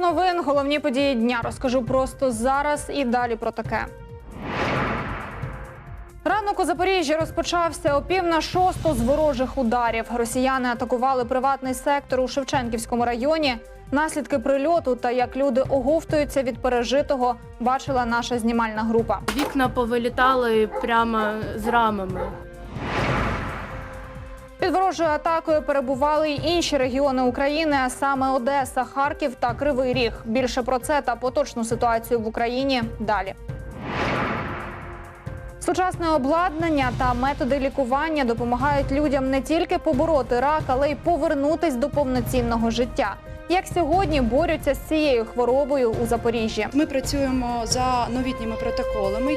Новин, головні події дня розкажу просто зараз і далі про таке. Ранок у Запоріжжі розпочався о пів на шосту з ворожих ударів. Росіяни атакували приватний сектор у Шевченківському районі. Наслідки прильоту та як люди оговтуються від пережитого, бачила наша знімальна група. Вікна повилітали прямо з рамами. Під ворожою атакою перебували й інші регіони України, а саме Одеса, Харків та Кривий Ріг. Більше про це та поточну ситуацію в Україні далі. Сучасне обладнання та методи лікування допомагають людям не тільки побороти рак, але й повернутись до повноцінного життя. Як сьогодні борються з цією хворобою у Запоріжжі? Ми працюємо за новітніми протоколами.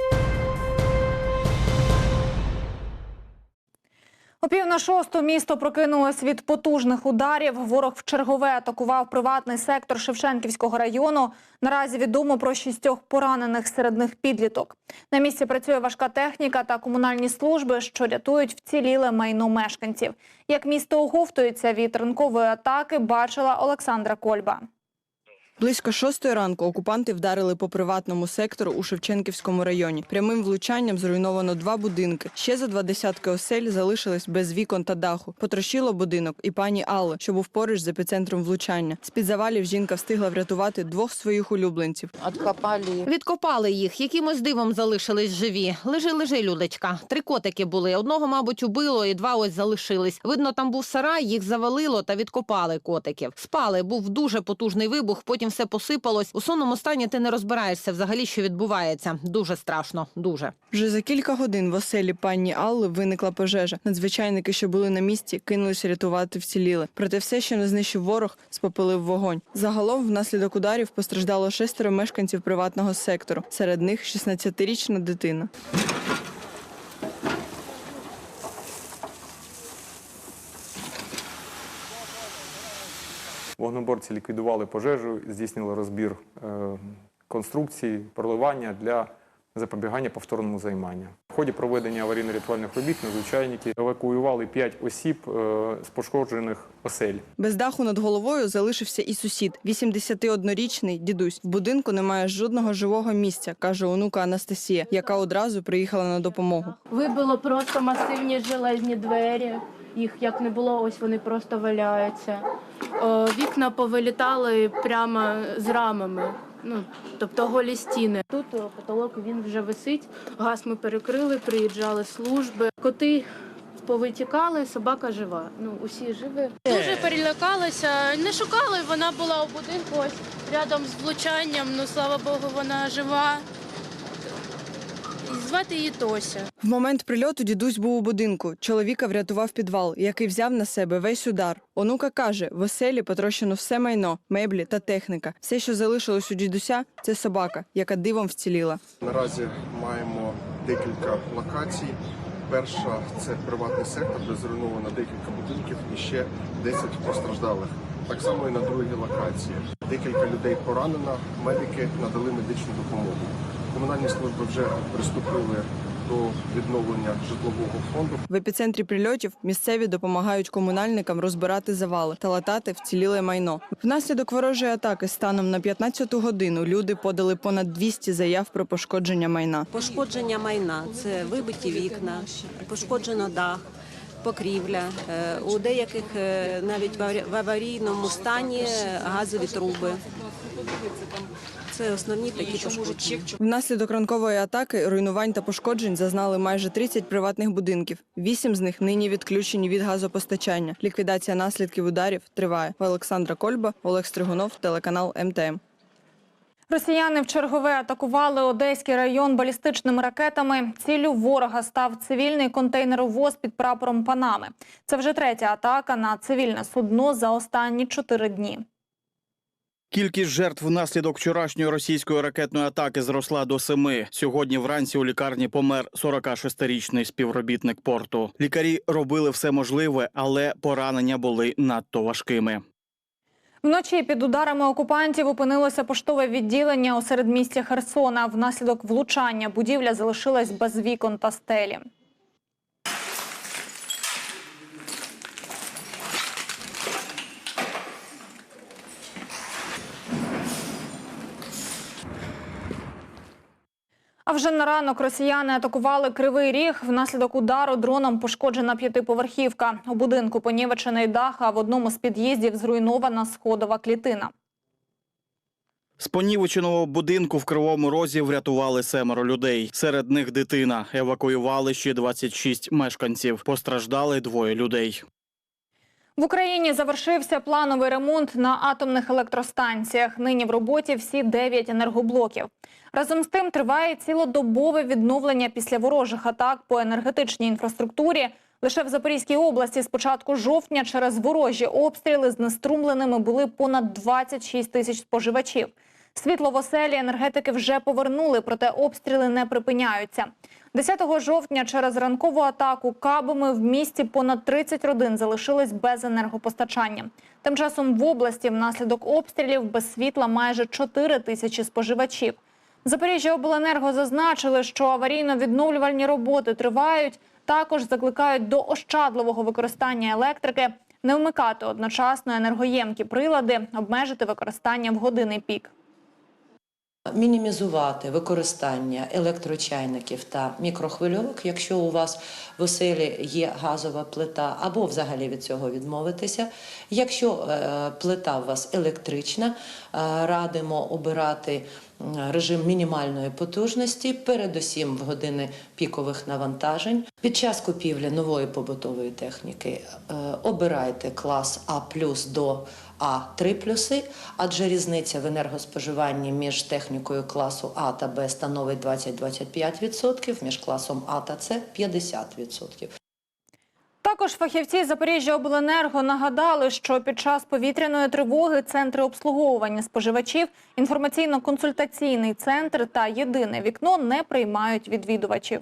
На шосту місто прокинулось від потужних ударів. Ворог вчергове атакував приватний сектор Шевченківського району. Наразі відомо про шістьох поранених серед них підліток. На місці працює важка техніка та комунальні служби, що рятують вціліле майно мешканців. Як місто оговтується від ранкової атаки, бачила Олександра Кольба. Близько шостої ранку окупанти вдарили по приватному сектору у Шевченківському районі. Прямим влучанням зруйновано два будинки. Ще за два десятки осель залишились без вікон та даху. Потрощило будинок і пані Алли, що був поруч з епіцентром влучання. З під завалів жінка встигла врятувати двох своїх улюбленців. Откопали. Відкопали їх, якимось дивом залишились живі. Лежи, лежи, Людочка. Три котики були. Одного, мабуть, убило, і два ось залишились. Видно, там був сарай, їх завалило та відкопали котиків. Спали, був дуже потужний вибух, потім все посипалось. У сонному стані ти не розбираєшся взагалі, що відбувається. Дуже страшно, дуже. Вже за кілька годин в оселі пані Алли виникла пожежа. Надзвичайники, що були на місці, кинулися рятувати вціліле. Проте все, що не знищив ворог, спопилив вогонь. Загалом, внаслідок ударів постраждало шестеро мешканців приватного сектору. Серед них 16-річна дитина. Вогнеборці ліквідували пожежу, здійснили розбір е, конструкції, проливання для запобігання повторному займанню. В ході проведення аварійно-рятувальних робіт надзвичайники евакуювали 5 осіб е, з пошкоджених осель. Без даху над головою залишився і сусід, 81-річний дідусь. В будинку немає жодного живого місця, каже онука Анастасія, яка одразу приїхала на допомогу. Вибило просто масивні железні двері. Їх як не було, ось вони просто валяються. О, вікна повилітали прямо з рамами. Ну, тобто голі стіни. Тут о, потолок він вже висить. Газ ми перекрили, приїжджали служби. Коти повитікали, собака жива. Ну, усі живі. Дуже перелякалася. Не шукали, вона була у будинку ось рядом з влучанням. Ну слава Богу, вона жива. Звати її Тося. В момент прильоту дідусь був у будинку. Чоловіка врятував підвал, який взяв на себе весь удар. Онука каже, в оселі потрощено все майно, меблі та техніка. Все, що залишилось у дідуся, це собака, яка дивом вціліла. Наразі маємо декілька локацій. Перша це приватний сектор, де зруйновано декілька будинків і ще 10 постраждалих. Так само і на другій локації. Декілька людей поранено, медики надали медичну допомогу. Комунальні служби вже приступили до відновлення житлового фонду. В епіцентрі прильотів місцеві допомагають комунальникам розбирати завали та латати вціліле майно. Внаслідок ворожої атаки станом на 15-ту годину люди подали понад 200 заяв про пошкодження майна. Пошкодження майна це вибиті вікна, пошкоджено дах, покрівля. Е, У деяких е, навіть в в аварійному стані газові труби. Це основні такі пошкодження. Внаслідок ранкової атаки руйнувань та пошкоджень зазнали майже 30 приватних будинків. Вісім з них нині відключені від газопостачання. Ліквідація наслідків ударів триває. Олександра Кольба, Олег Стригунов, телеканал МТМ. Росіяни в чергове атакували Одеський район балістичними ракетами. Ціллю ворога став цивільний контейнеровоз під прапором Панами. Це вже третя атака на цивільне судно за останні чотири дні. Кількість жертв внаслідок вчорашньої російської ракетної атаки зросла до семи. Сьогодні вранці у лікарні помер 46-річний співробітник порту. Лікарі робили все можливе, але поранення були надто важкими. Вночі під ударами окупантів опинилося поштове відділення у середмісті Херсона. Внаслідок влучання будівля залишилась без вікон та стелі. А вже на ранок росіяни атакували Кривий Ріг. Внаслідок удару дроном пошкоджена п'ятиповерхівка. У будинку понівечений дах, а в одному з під'їздів зруйнована сходова клітина. З понівеченого будинку в Кривому Розі врятували семеро людей. Серед них дитина. Евакуювали ще 26 мешканців. Постраждали двоє людей. В Україні завершився плановий ремонт на атомних електростанціях. Нині в роботі всі 9 енергоблоків. Разом з тим триває цілодобове відновлення після ворожих атак по енергетичній інфраструктурі. Лише в Запорізькій області з початку жовтня через ворожі обстріли знеструмленими були понад 26 тисяч споживачів. Світло в оселі енергетики вже повернули, проте обстріли не припиняються. 10 жовтня через ранкову атаку кабами в місті понад 30 родин залишились без енергопостачання. Тим часом в області внаслідок обстрілів без світла майже 4 тисячі споживачів. Запоріжжя обленерго зазначили, що аварійно-відновлювальні роботи тривають. Також закликають до ощадливого використання електрики, не вмикати одночасно енергоємкі прилади, обмежити використання в години пік. Мінімізувати використання електрочайників та мікрохвильовок, якщо у вас в оселі є газова плита, або взагалі від цього відмовитися. Якщо е, плита у вас електрична, е, радимо обирати режим мінімальної потужності, передусім в години пікових навантажень. Під час купівлі нової побутової техніки е, обирайте клас А до а 3 плюси, адже різниця в енергоспоживанні між технікою класу А та Б становить 20-25%, між класом А та С 50%. Також фахівці Запоріжжя Обленерго нагадали, що під час повітряної тривоги центри обслуговування споживачів, інформаційно-консультаційний центр та єдине вікно не приймають відвідувачів.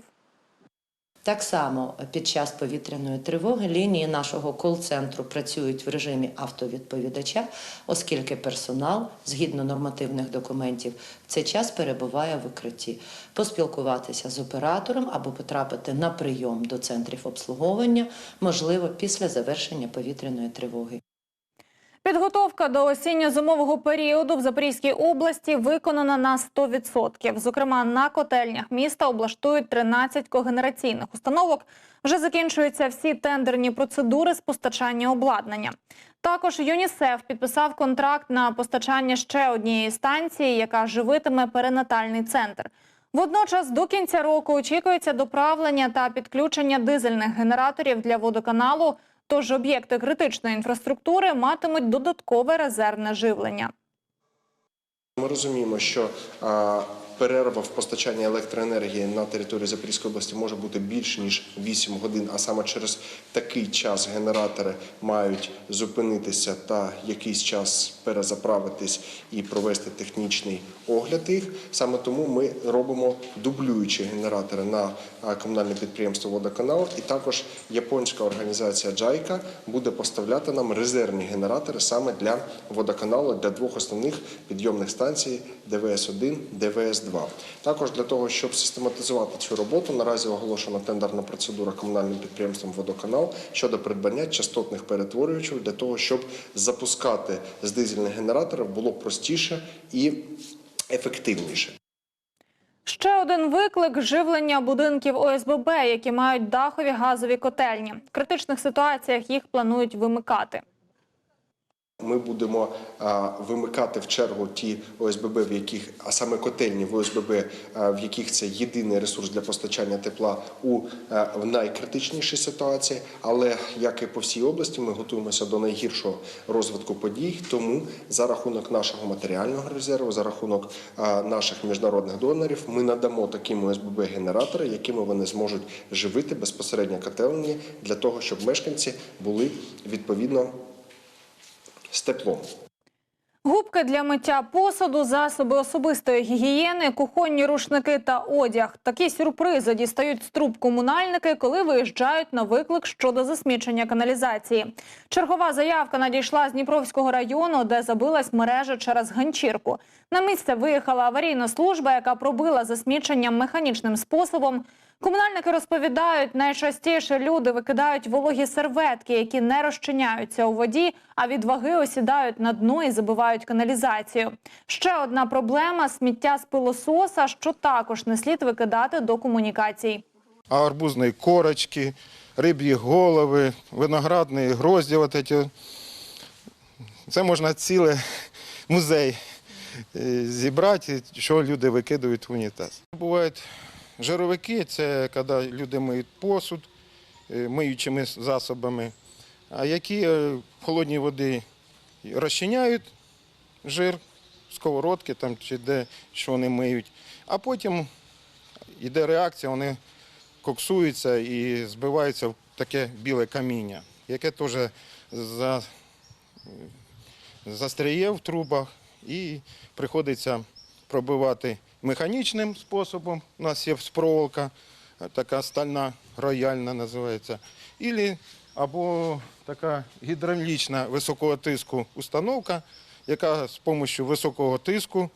Так само під час повітряної тривоги лінії нашого кол-центру працюють в режимі автовідповідача, оскільки персонал, згідно нормативних документів, в цей час перебуває в укритті. Поспілкуватися з оператором або потрапити на прийом до центрів обслуговування можливо після завершення повітряної тривоги. Підготовка до осінньо-зимового періоду в Запорізькій області виконана на 100%. Зокрема, на котельнях міста облаштують 13 когенераційних установок. Вже закінчуються всі тендерні процедури з постачання обладнання. Також ЮНІСЕФ підписав контракт на постачання ще однієї станції, яка живитиме перинатальний центр. Водночас до кінця року очікується доправлення та підключення дизельних генераторів для водоканалу. Тож об'єкти критичної інфраструктури матимуть додаткове резервне живлення. Ми розуміємо, що перерва в постачанні електроенергії на території Запорізької області може бути більш ніж 8 годин, а саме через такий час генератори мають зупинитися та якийсь час перезаправитись і провести технічний огляд їх. Саме тому ми робимо дублюючі генератори на комунальне підприємство Водоканал, і також японська організація Джайка буде поставляти нам резервні генератори саме для водоканалу для двох основних підйомних станцій ДВС-1, ДВС-2. Також для того, щоб систематизувати цю роботу, наразі оголошена тендерна процедура комунальним підприємством Водоканал щодо придбання частотних перетворювачів для того, щоб запускати з дизельних генераторів було простіше і ефективніше. Ще один виклик живлення будинків ОСББ, які мають дахові газові котельні. В критичних ситуаціях їх планують вимикати. Ми будемо вимикати в чергу ті ОСББ, в яких, а саме котельні в ОСББ, в яких це єдиний ресурс для постачання тепла у а, в найкритичнішій ситуації. Але як і по всій області, ми готуємося до найгіршого розвитку подій. Тому за рахунок нашого матеріального резерву, за рахунок наших міжнародних донорів, ми надамо таким ОСББ генератори, якими вони зможуть живити безпосередньо котельні для того, щоб мешканці були відповідно з теплом. Губки для миття посуду, засоби особистої гігієни, кухонні рушники та одяг. Такі сюрпризи дістають з труб комунальники, коли виїжджають на виклик щодо засмічення каналізації. Чергова заявка надійшла з Дніпровського району, де забилась мережа через ганчірку. На місце виїхала аварійна служба, яка пробила засмічення механічним способом. Комунальники розповідають, найчастіше люди викидають вологі серветки, які не розчиняються у воді, а від ваги осідають на дно і забивають каналізацію. Ще одна проблема сміття з пилососа, що також не слід викидати до комунікацій. а арбузної корочки, риб'ї голови, виноградні грозді. Це можна цілий музей зібрати, що люди викидають в унітаз. Бувають жировики, це коли люди миють посуд е, миючими засобами, а які е, в холодній воді розчиняють жир, сковородки там, чи де що вони миють, а потім йде реакція, вони коксуються і збиваються в таке біле каміння, яке теж за, застряє в трубах і приходиться пробивати механічним способом. У нас є проволока, така стальна, рояльна називається. Ілі, або така гідравлічна високого тиску установка, яка з допомогою високого тиску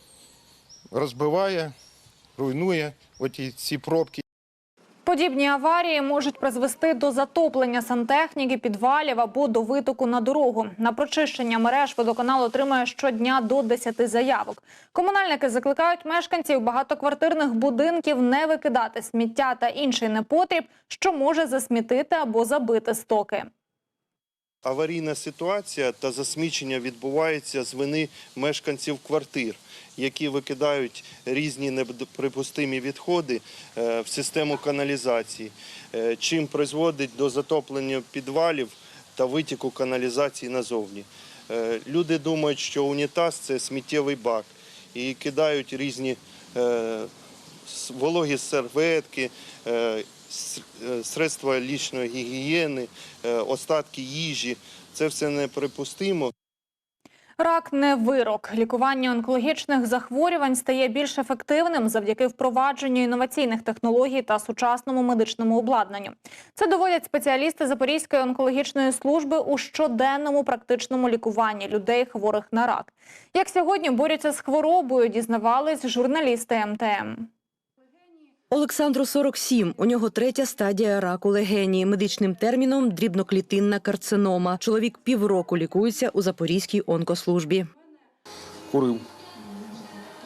розбиває, руйнує оті ці пробки. Подібні аварії можуть призвести до затоплення сантехніки, підвалів або до витоку на дорогу. На прочищення мереж водоканал отримує щодня до 10 заявок. Комунальники закликають мешканців багатоквартирних будинків не викидати сміття та інший непотріб, що може засмітити або забити стоки. Аварійна ситуація та засмічення відбувається з вини мешканців квартир, які викидають різні неприпустимі відходи е, в систему каналізації, е, чим призводить до затоплення підвалів та витіку каналізації назовні. Е, Люди думають, що унітаз це сміттєвий бак і кидають різні вологі серветки, средства лічної гігієни, остатки їжі. Це все неприпустимо. Рак не вирок. Лікування онкологічних захворювань стає більш ефективним завдяки впровадженню інноваційних технологій та сучасному медичному обладнанню. Це доводять спеціалісти Запорізької онкологічної служби у щоденному практичному лікуванні людей хворих на рак. Як сьогодні борються з хворобою, дізнавались журналісти МТМ. Олександру 47. У нього третя стадія раку легені. Медичним терміном дрібноклітинна карцинома. Чоловік півроку лікується у Запорізькій онкослужбі. Курив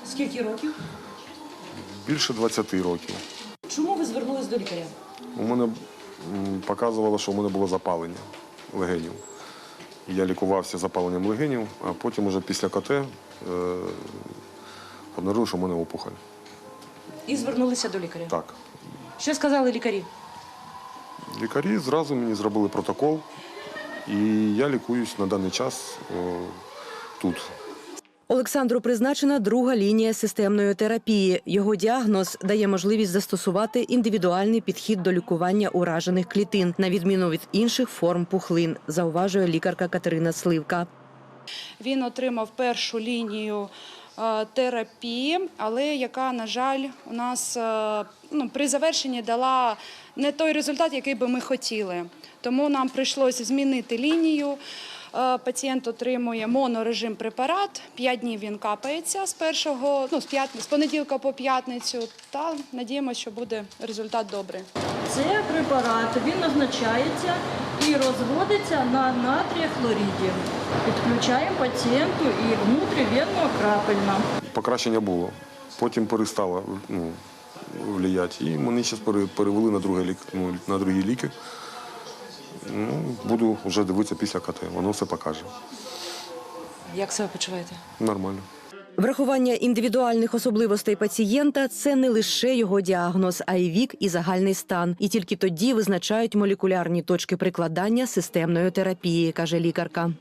Скільки років? більше 20 років. Чому ви звернулись до лікаря? У мене показувало, що у мене було запалення легенів. Я лікувався запаленням легенів, а потім уже після КТ е, обнаружив, що в мене опухоль. І звернулися до лікаря. Так. Що сказали лікарі? Лікарі зразу мені зробили протокол, і я лікуюсь на даний час о, тут. Олександру призначена друга лінія системної терапії. Його діагноз дає можливість застосувати індивідуальний підхід до лікування уражених клітин, на відміну від інших форм пухлин, зауважує лікарка Катерина Сливка. Він отримав першу лінію терапії, але яка, на жаль, у нас е, ну, при завершенні дала не той результат, який би ми хотіли. Тому нам прийшлося змінити лінію. Е, Пацієнт отримує монорежим препарат. П'ять днів він капається з першого, ну з п'ятниць, з понеділка по п'ятницю. Та надіємося, що буде результат добрий. Це препарат, він назначається і розводиться на натрія хлоріді. Підключаємо пацієнту і внутрівенно крапельно. Покращення було. Потім перестало ну, влияти. І мене зараз перевели на, друге лік, ну, на другі ліки. Ну, буду вже дивитися після КТ, воно все покаже. Як себе почуваєте? Нормально. Врахування індивідуальних особливостей пацієнта це не лише його діагноз, а й вік і загальний стан. І тільки тоді визначають молекулярні точки прикладання системної терапії, каже лікарка.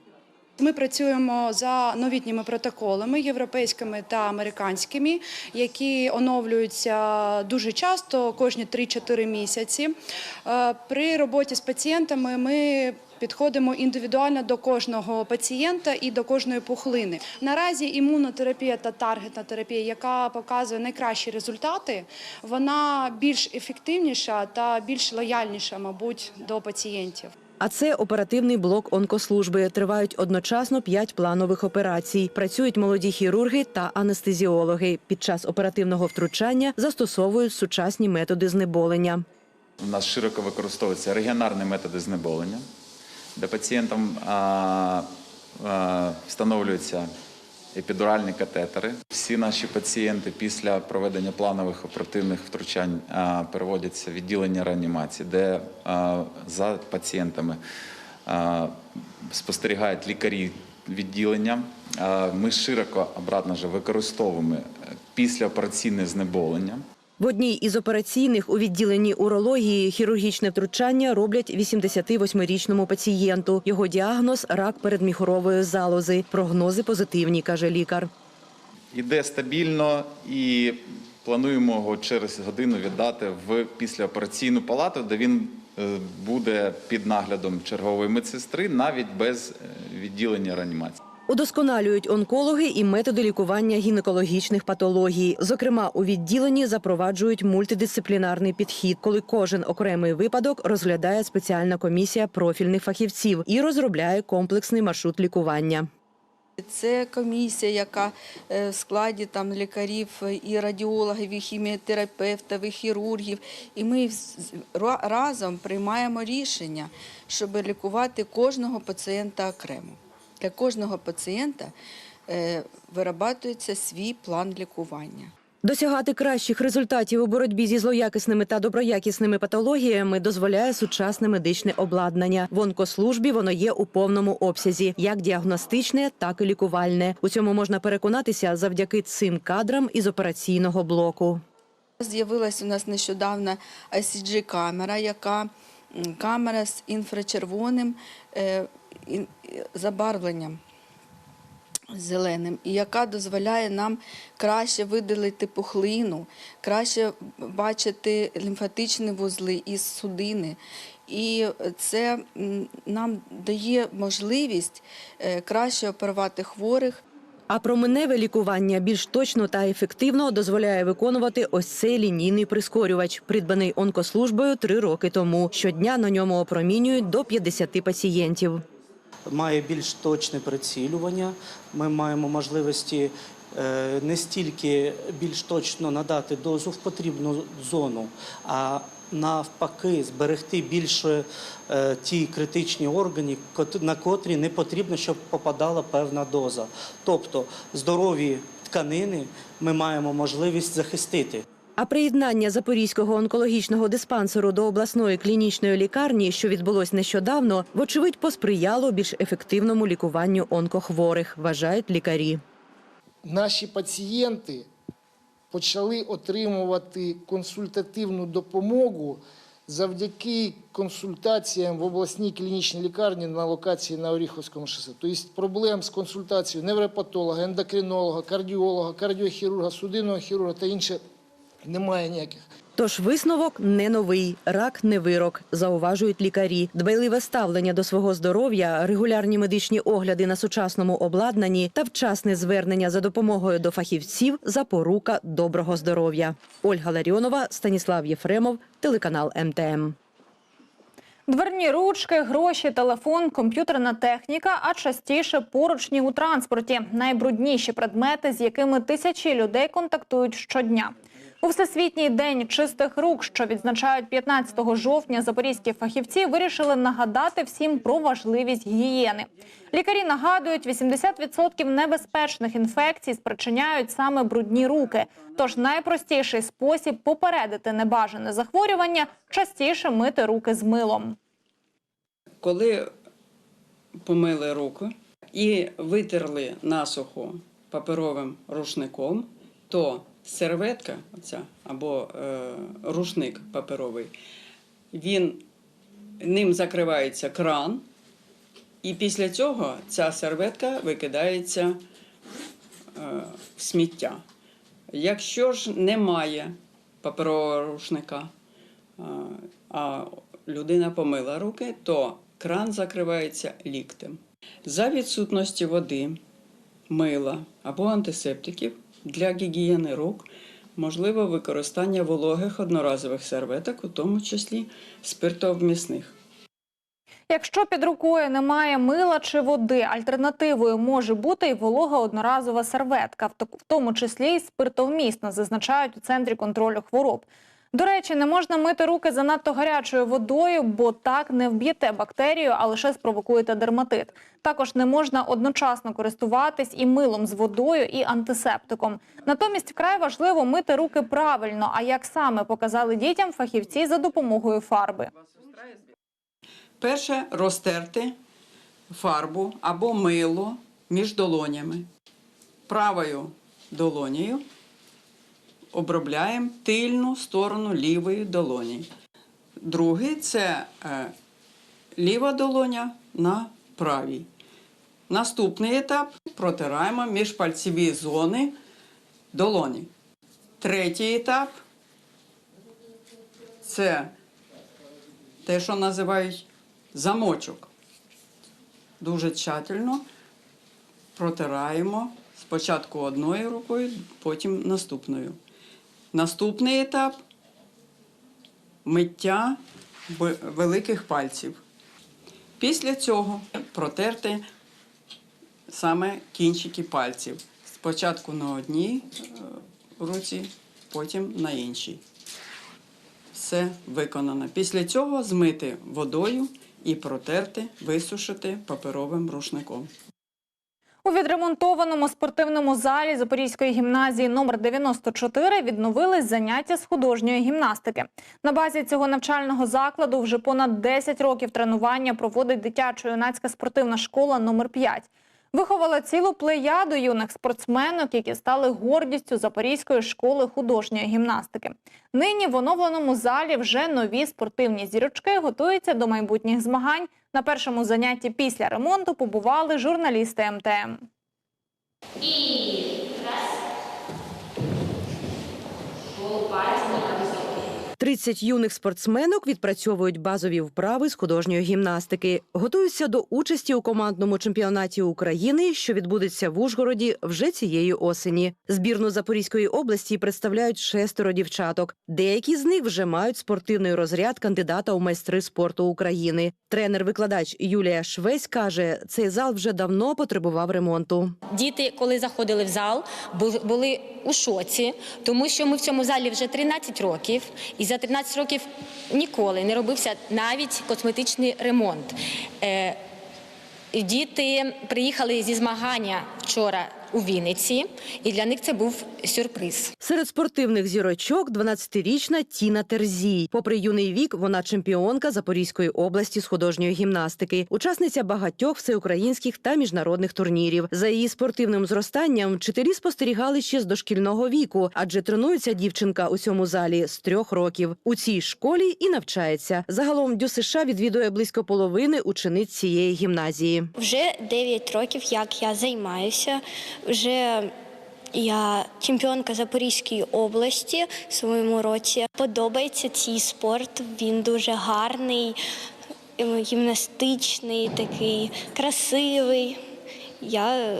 Ми працюємо за новітніми протоколами європейськими та американськими, які оновлюються дуже часто, кожні 3-4 місяці. Е, При роботі з пацієнтами ми Підходимо індивідуально до кожного пацієнта і до кожної пухлини. Наразі імунотерапія та таргетна терапія, яка показує найкращі результати, вона більш ефективніша та більш лояльніша, мабуть, до пацієнтів. А це оперативний блок онкослужби. Тривають одночасно п'ять планових операцій. Працюють молоді хірурги та анестезіологи. Під час оперативного втручання застосовують сучасні методи знеболення. У нас широко використовуються регіонарні методи знеболення, де пацієнтам а, встановлюються епідуральні катетери. Всі наші пацієнти після проведення планових оперативних втручань переводяться в відділення реанімації, де за пацієнтами спостерігають лікарі відділення. Ми широко обратно же використовуємо післяопераційне знеболення. В одній із операційних у відділенні урології хірургічне втручання роблять 88-річному пацієнту. Його діагноз рак передміхорової залози. Прогнози позитивні, каже лікар. Іде стабільно і плануємо його через годину віддати в післяопераційну палату, де він е, буде під наглядом чергової медсестри, навіть без е, відділення реанімації. Удосконалюють онкологи і методи лікування гінекологічних патологій. Зокрема, у відділенні запроваджують мультидисциплінарний підхід, коли кожен окремий випадок розглядає спеціальна комісія профільних фахівців і розробляє комплексний маршрут лікування. Це комісія, яка е, в складі там лікарів і радіологів, і хіміотерапевтів, і хірургів. І ми разом приймаємо рішення, щоб лікувати кожного пацієнта окремо. Для кожного пацієнта е, вирабатується свій план лікування. Досягати кращих результатів у боротьбі зі злоякісними та доброякісними патологіями дозволяє сучасне медичне обладнання. В онкослужбі воно є у повному обсязі, як діагностичне, так і лікувальне. У цьому можна переконатися завдяки цим кадрам із операційного блоку. З'явилась у нас нещодавно ICG-камера, яка камера з інфрачервоним ін- е, забарвленням зеленим, і яка дозволяє нам краще видалити пухлину, краще бачити лімфатичні вузли і судини. І це нам дає можливість е, краще оперувати хворих. А променеве лікування більш точно та ефективно дозволяє виконувати ось цей лінійний прискорювач, придбаний онкослужбою три роки тому. Щодня на ньому опромінюють до 50 пацієнтів. Має більш точне прицілювання. Ми маємо можливості е, не стільки більш точно надати дозу в потрібну зону, а навпаки, зберегти більше е, ті критичні органи, на котрі не потрібно, щоб попадала певна доза. Тобто здорові тканини ми маємо можливість захистити. А приєднання Запорізького онкологічного диспансеру до обласної клінічної лікарні, що відбулось нещодавно, вочевидь посприяло більш ефективному лікуванню онкохворих, вважають лікарі. наші пацієнти почали отримувати консультативну допомогу завдяки консультаціям в обласній клінічній лікарні на локації на Оріховському шосе. Тобто проблем з консультацією невропатолога, ендокринолога, кардіолога, кардіохірурга, судинного хірурга та інше немає ніяких. Тож висновок не новий, рак не вирок, зауважують лікарі. Дбайливе ставлення до свого здоров'я, регулярні медичні огляди на сучасному обладнанні та вчасне звернення за допомогою до фахівців запорука доброго здоров'я. Ольга Ларіонова, Станіслав Єфремов, телеканал МТМ. Дверні ручки, гроші, телефон, комп'ютерна техніка, а частіше поручні у транспорті найбрудніші предмети, з якими тисячі людей контактують щодня. У всесвітній день чистих рук, що відзначають 15 жовтня, запорізькі фахівці вирішили нагадати всім про важливість гігієни. Лікарі нагадують, 80% небезпечних інфекцій спричиняють саме брудні руки. Тож найпростіший спосіб попередити небажане захворювання частіше мити руки з милом. Коли помили руки і витерли насухо паперовим рушником, то серветка оця, або е, рушник паперовий, він, ним закривається кран, і після цього ця серветка викидається е, в сміття. Якщо ж немає паперового рушника, е, а людина помила руки, то кран закривається ліктем. За відсутності води, мила або антисептиків для гігієни рук можливо використання вологих одноразових серветок, у тому числі спиртовмісних. Якщо під рукою немає мила чи води, альтернативою може бути і волога одноразова серветка, в тому числі й спиртовмісна, зазначають у центрі контролю хвороб. До речі, не можна мити руки занадто гарячою водою, бо так не вб'єте бактерію, а лише спровокуєте дерматит. Також не можна одночасно користуватись і милом з водою, і антисептиком. Натомість вкрай важливо мити руки правильно. А як саме показали дітям фахівці за допомогою фарби. Перше розтерти фарбу або мило між долонями. Правою долонею обробляємо тильну сторону лівої долоні. Другий це е, ліва долоня на правій. Наступний етап протираємо міжпальцеві зони долоні. Третій етап це те, що називають замочок. Дуже тщательно протираємо спочатку одною рукою, потім наступною. Наступний етап миття великих пальців. Після цього протерти саме кінчики пальців. Спочатку на одній е, руці, потім на іншій. Все виконано. Після цього змити водою і протерти, висушити паперовим рушником. У відремонтованому спортивному залі Запорізької гімназії номер 94 відновились заняття з художньої гімнастики. На базі цього навчального закладу вже понад 10 років тренування проводить дитячо-юнацька спортивна школа номер 5. Виховала цілу плеяду юних спортсменок, які стали гордістю Запорізької школи художньої гімнастики. Нині в оновленому залі вже нові спортивні зірочки готуються до майбутніх змагань. На першому занятті після ремонту побували журналісти МТМ. 30 юних спортсменок відпрацьовують базові вправи з художньої гімнастики. Готуються до участі у командному чемпіонаті України, що відбудеться в Ужгороді вже цієї осені. Збірну Запорізької області представляють шестеро дівчаток. Деякі з них вже мають спортивний розряд кандидата у майстри спорту України. Тренер-викладач Юлія Швець каже, цей зал вже давно потребував ремонту. Діти, коли заходили в зал, бу- були у шоці, тому що ми в цьому залі вже 13 років, і за 13 років ніколи не робився навіть косметичний ремонт. Е, Діти приїхали зі змагання вчора у Вінниці, і для них це був сюрприз. Серед спортивних зірочок 12-річна Тіна Терзій. Попри юний вік, вона чемпіонка Запорізької області з художньої гімнастики, учасниця багатьох всеукраїнських та міжнародних турнірів. За її спортивним зростанням вчителі спостерігали ще з дошкільного віку, адже тренується дівчинка у цьому залі з трьох років. У цій школі і навчається. Загалом ДЮСШ відвідує близько половини учениць цієї гімназії. Вже 9 років, як я займаюся. Вже я чемпіонка Запорізької області в своєму році. Подобається цей спорт. Він дуже гарний, ем, гімнастичний, такий красивий. Я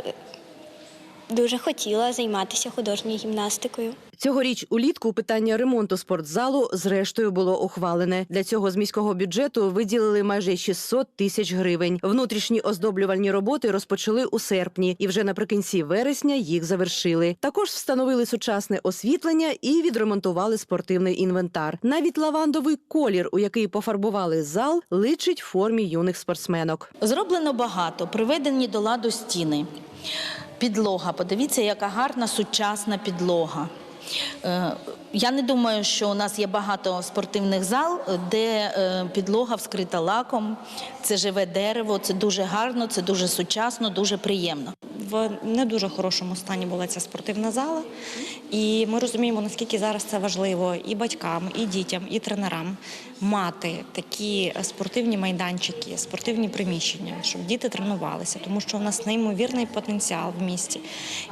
дуже хотіла займатися художньою гімнастикою. Цьогоріч улітку питання ремонту спортзалу зрештою було ухвалене. Для цього з міського бюджету виділили майже 600 тисяч гривень. Внутрішні оздоблювальні роботи розпочали у серпні, і вже наприкінці вересня їх завершили. Також встановили сучасне освітлення і відремонтували спортивний інвентар. Навіть лавандовий колір, у який пофарбували зал, личить формі юних спортсменок. Зроблено багато, приведені до ладу стіни. Підлога, подивіться, яка гарна сучасна підлога. Е, Я не думаю, що у нас є багато спортивних зал, де е, підлога вскрита лаком. Це живе дерево, це дуже гарно, це дуже сучасно, дуже приємно. В не дуже хорошому стані була ця спортивна зала, і ми розуміємо, наскільки зараз це важливо і батькам, і дітям, і тренерам мати такі спортивні майданчики, спортивні приміщення, щоб діти тренувалися, тому що у нас неймовірний потенціал в місті,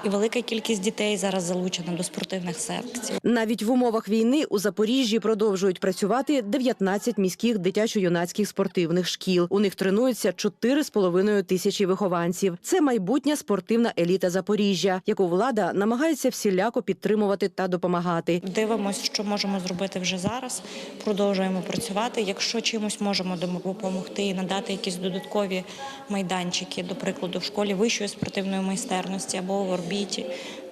і велика кількість дітей зараз залучена до спортивних секцій. Навіть в умовах війни у Запоріжжі продовжують працювати 19 міських дитячо-юнацьких спортивних шкіл. У них тренуються 4,5 тисячі вихованців. Це майбутня спортивна спортивна еліта Запоріжжя, яку влада намагається всіляко підтримувати та допомагати. Дивимось, що можемо зробити вже зараз. Продовжуємо працювати. Якщо чимось можемо допомогти і надати якісь додаткові майданчики, до прикладу, в школі вищої спортивної майстерності або в орбіті,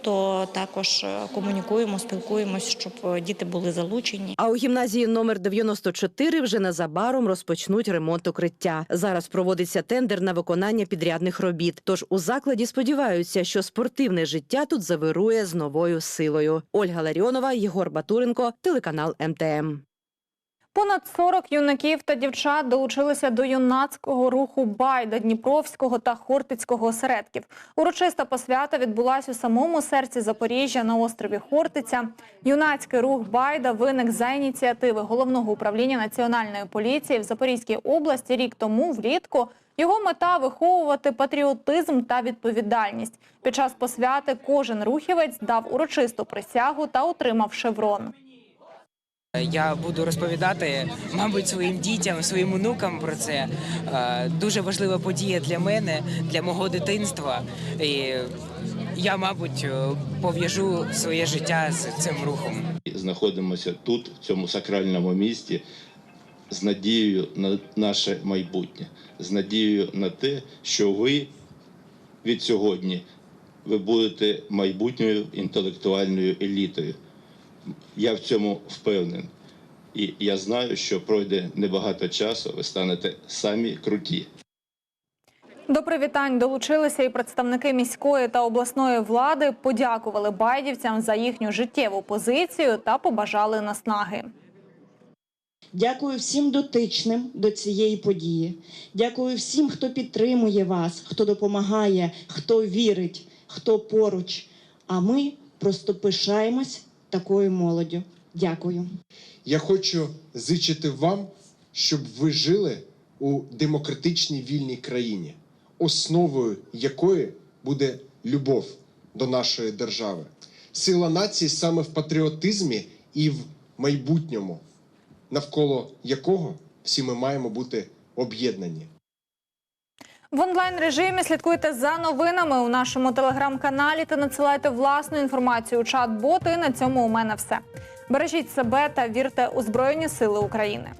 то також е, комунікуємо, спілкуємось, щоб е, діти були залучені. А у гімназії номер 94 вже незабаром розпочнуть ремонт укриття. Зараз проводиться тендер на виконання підрядних робіт. Тож у закладі сподіваються, що спортивне життя тут завирує з новою силою. Ольга Ларіонова, Єгор Батуренко, телеканал МТМ. Понад 40 юнаків та дівчат долучилися до юнацького руху Байда Дніпровського та Хортицького осередків. Урочиста посвята відбулась у самому серці Запоріжжя на острові Хортиця. Юнацький рух Байда виник за ініціативи головного управління національної поліції в Запорізькій області рік тому влітку. Його мета виховувати патріотизм та відповідальність. Під час посвяти кожен рухівець дав урочисту присягу та отримав шеврон. Я буду розповідати, мабуть, своїм дітям, своїм онукам про це. Е, Дуже важлива подія для мене, для мого дитинства. І я, мабуть, е, пов'яжу своє життя з цим рухом. знаходимося тут, в цьому сакральному місті, з надією на наше майбутнє, з надією на те, що ви від сьогодні ви будете майбутньою інтелектуальною елітою. Я в цьому впевнений. І я знаю, що пройде небагато часу, ви станете самі круті. До привітань долучилися і представники міської та обласної влади, подякували байдівцям за їхню життєву позицію та побажали наснаги. Дякую всім дотичним до цієї події. Дякую всім, хто підтримує вас, хто допомагає, хто вірить, хто поруч. А ми просто пишаємось такою молоддю. Дякую. Я хочу зичити вам, щоб ви жили у демократичній вільній країні, основою якої буде любов до нашої держави. Сила нації саме в патріотизмі і в майбутньому, навколо якого всі ми маємо бути об'єднані. В онлайн режимі слідкуйте за новинами у нашому телеграм-каналі та надсилайте власну інформацію у чат-боти. На цьому у мене все. Бережіть себе та вірте у Збройні Сили України.